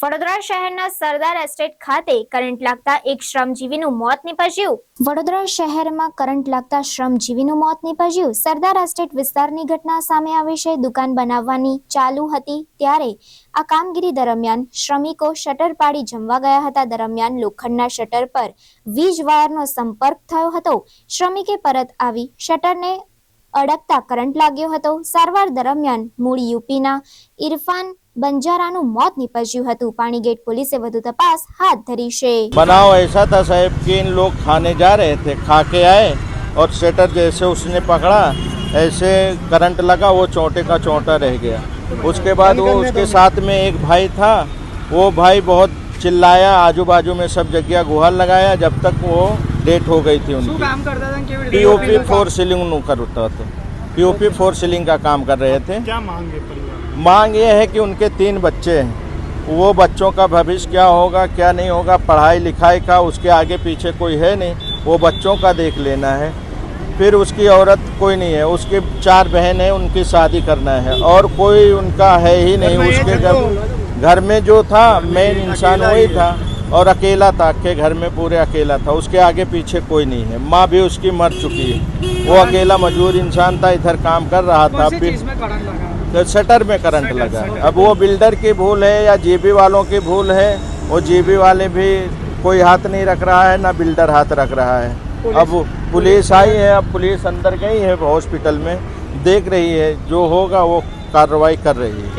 વડોદરા શહેરના સરદાર એસ્ટેટ ખાતે કરંટ લાગતા એક શ્રમજીવીનું મોત નીપજ્યું. વડોદરા શહેરમાં કરંટ લાગતા શ્રમજીવીનું મોત નિપજ્યું. સરદાર એસ્ટેટ વિસ્તારની ઘટના સામે આવી છે. દુકાન બનાવવાની ચાલુ હતી ત્યારે આ કામગીરી દરમિયાન શ્રમિકો શટર પાડી જમવા ગયા હતા. દરમિયાન લોખંડના શટર પર વીજ વાયરનો સંપર્ક થયો હતો. શ્રમિકે પરત આવી શટરને અડકતા કરંટ લાગ્યો હતો. સારવાર દરમિયાન મૂળ યુપીના ઇરફાન બંજારાનું મોત નીપજ્યું હતું પાણીગેટ પોલીસે વધુ તપાસ હાથ ધરી છે बनाव ऐसा था साहब कि इन लोग खाने जा रहे थे खा के आए और शटर जैसे उसने पकड़ा ऐसे करंट लगा वो चोंटे का चोंटा रह गया उसके बाद वो उसके साथ में एक भाई था वो भाई बहुत चिल्लाया आजू बाजू में सब जगह गुहार लगाया जब तक वो डेट हो गई थी શું उनकी કામ કરતા હતા ને કેવી રીતે पीओपी फोर सीलिंग नु करता थे पीओपी फोर सीलिंग का काम कर रहे थे क्या मांग है परिवार मांग ये है कि उनके तीन बच्चे हैं। वो बच्चों का भविष्य क्या होगा क्या नहीं होगा पढ़ाई लिखाई का उसके आगे पीछे कोई है नहीं वो बच्चों का देख लेना है। फिर उसकी औरत कोई नहीं है उसकी चार बहन है उनकी शादी करना है। और कोई उनका है ही नहीं उसके घर घर में जो था मेन इंसान वही था। और अकेला था के घर में पूरे अकेला था। उसके आगे पीछे कोई नहीं है। माँ भी उसकी मर चुकी है। वो अकेला मजदूर इंसान था इधर काम कर रहा था फिर तो शटर में करंट लगा। अब वो बिल्डर की भूल है या जीबी वालों की भूल है वो जीबी वाले भी कोई हाथ नहीं रख रहा है ना बिल्डर हाथ रख रहा है। अब पुलिस आई है अब पुलिस अंदर गई है हॉस्पिटल में देख रही है जो होगा वो कार्रवाई कर रही है।